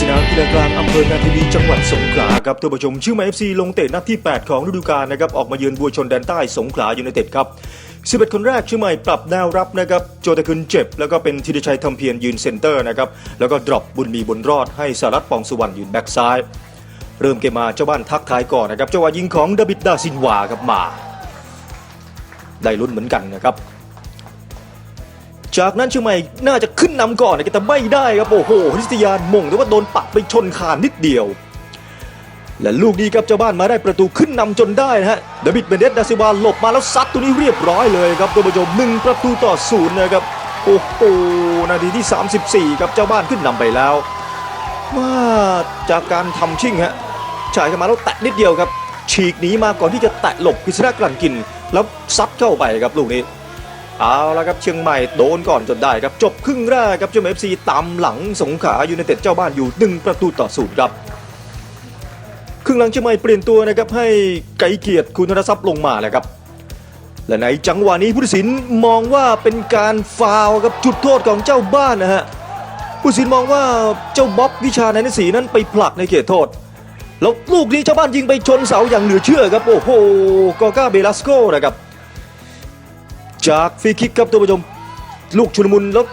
สนามกีฬากลางอำเภอนาทวีจังหวัดสงขลาครับท่านผู้ชมชื่อมายเอฟซีลงเตะนัดที่ 8 ของฤดูกาลนะครับออกมาเยือนบัวชนแดนใต้สงขลายูไนเต็ดครับ11 คนแรกชื่อใหม่ปรับแนวรับนะครับโจตะคุนเจ็บ แล้วก็เป็นธีรชัยทำเพียรยืนเซนเตอร์นะครับแล้วก็ดรอปบุญมีบุญรอดให้สารัตปองสุวรรณยืนแบ็กซ้าย เริ่มเกมมาเจ้าบ้านทักทายก่อนนะครับจังหวะยิงของดาบิดดาซินวาครับมา ได้ลุ้นเหมือนกันนะครับ จากนั้นเชียงใหม่น่าจะขึ้นนำก่อนนะแต่ไม่ได้ครับโอ้โหคริสติยานมงแต่ว่าโดนปัดไปชนคานนิดเดียว และลูกนี้ครับเจ้าบ้านมาได้ประตูขึ้นนำจนได้นะฮะเดวิดเบเดสดาซิวาหลบมาแล้วซัดตัวนี้เรียบร้อยเลยครับตัวผู้ชมหนึ่งประตูต่อศูนย์นะครับโอ้โหนาทีที่ 34ครับเจ้าบ้านขึ้นนำไปแล้วว่าจากการทำชิ่งฮะจ่ายเข้ามาแล้วแตะนิดเดียวครับ ฉีกหนีมาก่อนที่จะแตะหลบกฤษณะกลั่นกิน แล้วซัดเข้าไปครับลูกนี้ เอาละครับเชียงใหม่โดนก่อนจนได้ครับจบครึ่งแรกครับเจ้าเอฟซีตามหลังสงขลายูไนเต็ดเจ้าบ้านอยู่หนึ่งประตูต่อศูนย์ครับครึ่งหลังเชียงใหม่เปลี่ยนตัวนะครับให้ไกเกียรติคุณธนทรัพย์ลงมาแล้วครับและในจังหวะนี้ผู้ตัดสินมองว่าเป็นการฟาวครับจุดโทษของเจ้าบ้านนะฮะผู้ตัดสินมองว่าเจ้าบ๊อบวิชาในนสีนั้นไปผลักในเขตโทษแล้วลูกนี้เจ้าบ้านยิงไปชนเสาอย่างเหลือเชื่อครับโอ้โหกอก้าเบลัสโกนะครับ จากฟรีคิกครับท่านผู้ชม ลูกชุลมุนแล้ว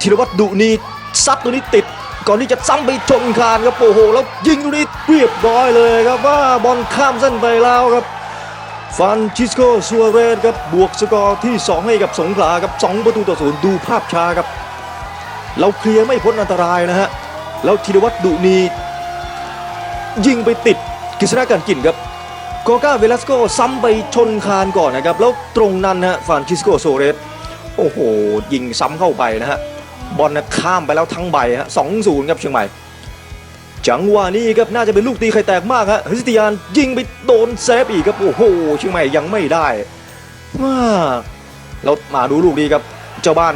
ธีรวัตรดุนีซัดตัวนี้ติด ก่อนที่จะซ้ำไปชนคานครับโอ้โหแล้วยิงตัวนี้เรียบร้อยเลยครับว่าบอลข้ามเส้นไปแล้วครับฟรานชิสโกซัวเรสครับบวกสกอร์ที่ 2 ให้กับสงขลาครับ2ประตูต่อศูนย์ดูภาพช้าครับ เราเคลียร์ไม่พ้นอันตรายนะฮะ แล้วธีรวัตรดุนียิงไปติดกฤษณะกันกินครับ โกก้าเวลัสโกซ้ำไปชนคานก่อนนะครับ แล้วตรงนั้นนะฮะฟานชิสโกโซเรส โอ้โห ยิงซ้ำเข้าไปนะฮะ บอลนะข้ามไปแล้วทั้งใบฮะสองศูนย์ครับเชียงใหม่ จังหวะนี้ครับน่าจะเป็นลูกตีไข่แตกมากฮะคริสตียนยิงไปโดนเซฟอีกครับ โอ้โห เชียงใหม่ยังไม่ได้ว้าแล้วมาดูลูกนี้ครับ เจ้าบ้าน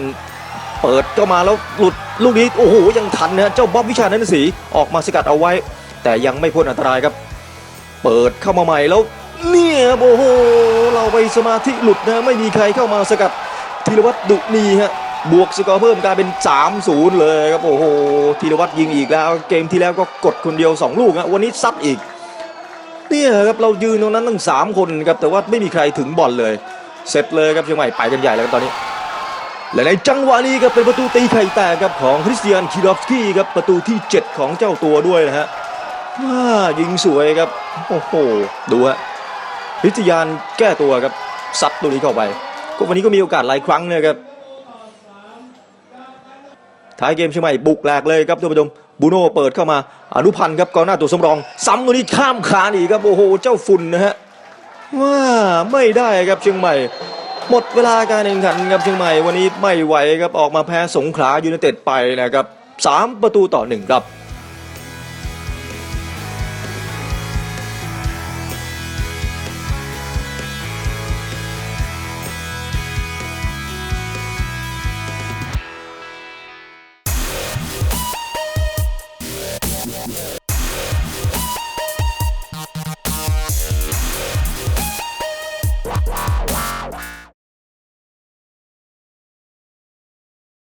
เปิดเข้ามาแล้วหลุดลูกนี้โอ้โหยังทันนะเจ้าบ๊อบวิชานันทศรีออกมาสกัดเอาไว้ แต่ยังไม่พ้นอันตรายครับ เปิดเข้ามาใหม่แล้วเนี่ยครับโอ้โหเราไปสมาธิหลุดนะไม่มีใครเข้ามาสกัดธีรวัตรดุนีฮะบวกสกอร์เพิ่มกลายเป็น 3-0 เลยครับโอ้โหธีรวัตรยิงอีกแล้ว เกมที่แล้วก็กดคนเดียว 2 ลูกฮะวันนี้ซัดอีกเนี่ยครับเรายืนตรงนั้นตั้ง 3 คนครับแต่ว่าไม่มีใครถึงบอลเลย เสร็จเลยครับเชียงใหม่ไปกันใหญ่แล้วครับตอนนี้และในจังหวะนี้ครับเป็นประตูตีไข่แตกครับของคริสเตียนคีรอฟสกี้ครับประตูที่ 7 ของเจ้าตัวด้วยนะฮะ ว้ายิงสวยครับ โอ้โห ดูฮะพิทยานแก้ตัวครับซัดตัวนี้เข้าไป ก็วันนี้ก็มีโอกาสหลายครั้งเลยครับ ท้ายเกมเชียงใหม่บุกแหลกเลยครับท่านผู้ชมบูโน่เปิดเข้ามา อนุพันธ์ครับกองหน้าตัวสำรอง ซ้ำตัวนี้ข้ามคานอีกครับ โอ้โห เจ้าฝุ่นนะฮะว้าไม่ได้ครับเชียงใหม่ หมดเวลาการแข่งขันครับเชียงใหม่วันนี้ไม่ไหวครับออกมาแพ้สงขลายูไนเต็ดไปนะครับสามประตูต่อหนึ่งครับ